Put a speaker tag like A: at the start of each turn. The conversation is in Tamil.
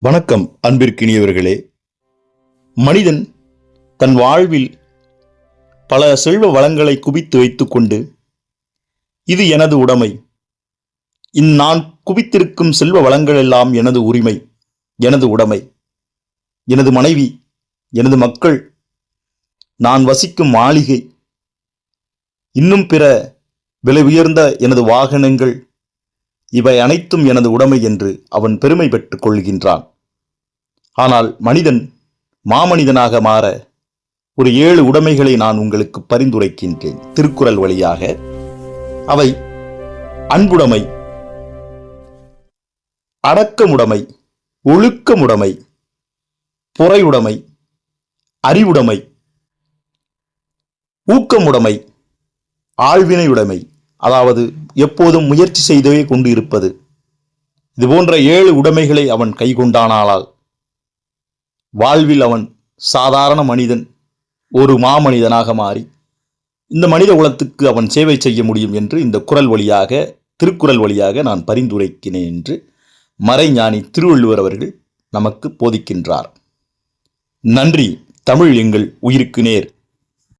A: வணக்கம் அன்பிற்கினியவர்களே. மனிதன் தன் வாழ்வில் பல செல்வ வளங்களை குவித்து வைத்துக்கொண்டு இது எனது உடைமை. இந் நான் குவித்திருக்கும் செல்வ வளங்கள் எல்லாம் எனது உரிமை எனது உடைமை. எனது மனைவி எனது மக்கள் நான் வசிக்கும் மாளிகை இன்னும் பிற விலை உயர்ந்த எனது வாகனங்கள் இவை அனைத்தும் எனது உடைமை என்று அவன் பெருமை பெற்றுக் கொள்கின்றான். ஆனால் மனிதன் மாமனிதனாக மாற ஒரு ஏழு உடைமைகளை நான் உங்களுக்கு பரிந்துரைக்கின்றேன். திருக்குறள் வழியாக அவை அன்புடைமை அடக்கமுடைமை ஒழுக்கமுடைமை பொறையுடைமை அறிவுடைமை ஊக்கமுடைமை ஆழ்வினையுடைமை அதாவது எப்போதும் முயற்சி செய்தே கொண்டு இருப்பது. இது போன்ற ஏழு உடைமைகளை அவன் கைக்கொண்டானாலால் வாழ்வில் அவன் சாதாரண மனிதன் ஒரு மாமனிதனாக மாறி இந்த மனித குலத்துக்கு அவன் சேவை செய்ய முடியும் என்று இந்த குரல் வழியாக திருக்குறள் வழியாக நான் பரிந்துரைக்கினேன் என்று மறைஞானி திருவள்ளுவர் அவர்கள் நமக்கு போதிக்கின்றார். நன்றி தமிழ் எங்கள் உயிருக்கு நேர்.